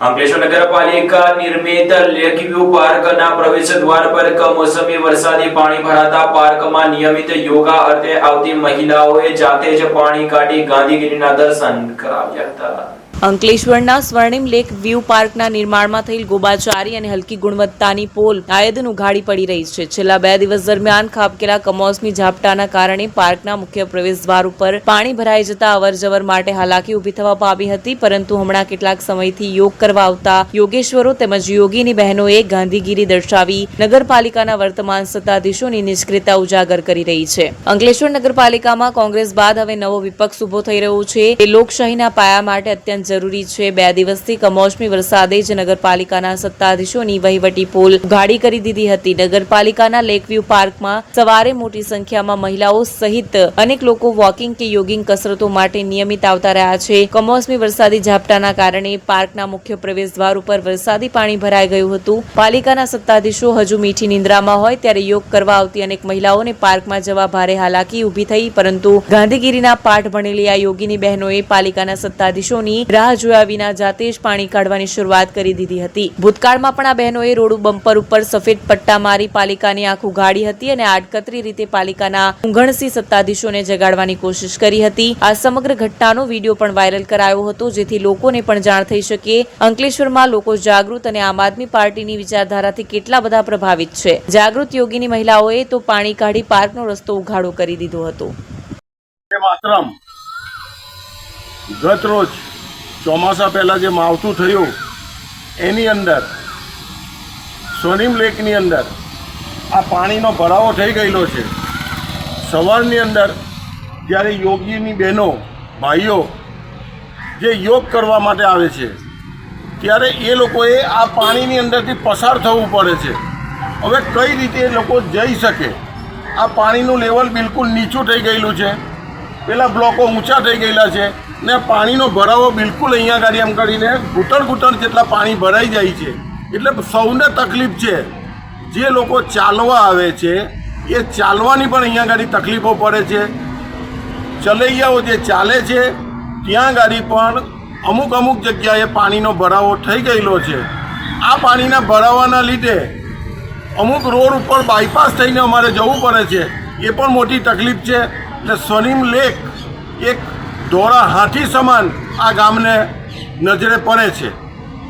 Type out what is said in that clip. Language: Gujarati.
અંકલેશ્વર નગરપાલિકા નિર્મિત લેકવ્યુ પાર્કના પ્રવેશ દ્વાર પર કમોસમી વરસાદી પાણી ભરાતા પાર્કમાં નિયમિત યોગા અર્થે આવતી મહિલાઓએ જાતે જ પાણી કાઢી ગાંધીગીરીના દર્શન કરાવ્યા હતા. અંકલેશ્વરના સ્વર્ણિમ લેક વ્યૂ પાર્કના નિર્માણમાં થયેલ ગોબાચારી અને હલકી ગુણવત્તાની પોલ આયદન ઉઘાડી પડી રહી છે. છેલ્લા બે દિવસ દરમિયાન ખાબકેલા કમોસમી ઝાપટાના કારણે પાર્કના મુખ્ય પ્રવેશદ્વાર ઉપર પાણી ભરાઈ જતા અવરજવર માટે હાલાકી ઊભી થવા પામી હતી, પરંતુ હમણાં કેટલાક સમયથી યોગ કરવા આવતા યોગેશ્વરો તેમજ યોગીની બહેનોએ ગાંધીગીરી દર્શાવી નગરપાલિકાના વર્તમાન સત્તાધીશોની નિષ્ક્રિયતા ઉજાગર કરી રહી છે. અંકલેશ્વર નગરપાલિકામાં કોંગ્રેસ બાદ હવે નવો વિપક્ષ ઊભો થઈ રહ્યો છે. એ લોકશાહીના પાયા માટે અત્યંત જરૂરી છે. બે દિવસથી કમોસમી વરસાદે જ નગરપાલિકાના સત્તાધીશોની વહીવટી પોલ ઉઘાડી કરી દીધી હતી. નગરપાલિકાના લેકવ્યુ પાર્કમાં સવારે મોટી સંખ્યામાં મહિલાઓ સહિત અનેક લોકો વોકિંગ કે યોગિંગ કસરતો માટે નિયમિત આવતા રહ્યા છે. કમોસમી વરસાદી ઝાપટાના કારણે પાર્કના મુખ્ય પ્રવેશ દ્વાર ઉપર વરસાદી પાણી ભરાઈ ગયું હતું. પાલિકાના સત્તાધીશો હજુ મીઠી નિંદ્રામાં હોય ત્યારે યોગ કરવા આવતી અનેક મહિલાઓને પાર્કમાં જવા ભારે હાલાકી ઊભી થઈ. પરંતુ ગાંધીગીરીના પાઠ ભણેલી આ યોગીની બહેનોએ પાલિકાના સત્તાધીશોની રાહ જોયા વિના જાતે જ પાણી કાઢવાની શરૂઆત કરી દીધી હતી. ભૂતકાળમાં પણ આ બહેનોએ રોડ બમ્પર ઉપર સફેદ પટ્ટા મારી પાલિકાની આંખ ઉઘાડી હતી અને આડકતરી રીતે પાલિકાના ઊંઘણસી સત્તાધીશોને જગાડવાની કોશિશ કરી હતી. આ સમગ્ર ઘટનાનો વીડિયો પણ વાયરલ કરાયો હતો, જેથી લોકોને પણ જાણ થઈ શકે. અંકલેશ્વરમાં લોકો જાગૃત અને આમ આદમી પાર્ટીની વિચારધારાથી કેટલા બધા પ્રભાવિત છે. જાગૃત યોગીની મહિલાઓએ તો પાણી કાઢી પાર્કનો રસ્તો ઉઘાડો કરી દીધો હતો. ગત રોજ ચોમાસા પહેલાં જે માવઠું થયું, એની અંદર સોનીમ લેકની અંદર, આ પાણીનો ભરાવો થઈ ગયેલો છે. સવારની અંદર જ્યારે યોગીની બહેનો, ભાઈઓ જે યોગ કરવા માટે આવે છે, ત્યારે એ લોકોએ આ પાણીની અંદરથી પસાર થવું પડે છે. હવે કઈ રીતે એ લોકો જઈ શકે? આ પાણીનું લેવલ બિલકુલ નીચું થઈ ગયેલું છે. પેલા બ્લોકો ઊંચા થઈ ગયેલા છે ને પાણીનો ભરાવો બિલકુલ અહીંયા ગાડી એમ કરીને ઘૂંટણ ઘૂંટણ જેટલા પાણી ભરાઈ જાય છે. એટલે સૌને તકલીફ છે. જે લોકો ચાલવા આવે છે, એ ચાલવાની પણ અહીંયા ગાડી તકલીફો પડે છે. ચલૈયાઓ જે ચાલે છે, ત્યાં ગાડી પણ અમુક અમુક જગ્યાએ પાણીનો ભરાવો થઈ ગયેલો છે. આ પાણીના ભરાવાના લીધે અમુક રોડ ઉપર બાયપાસ થઈને અમારે જવું પડે છે. એ પણ મોટી તકલીફ છે. એટલે સ્વનિમ લેક એક ધોળા હાથી સમાન આ ગામને નજરે પડે છે.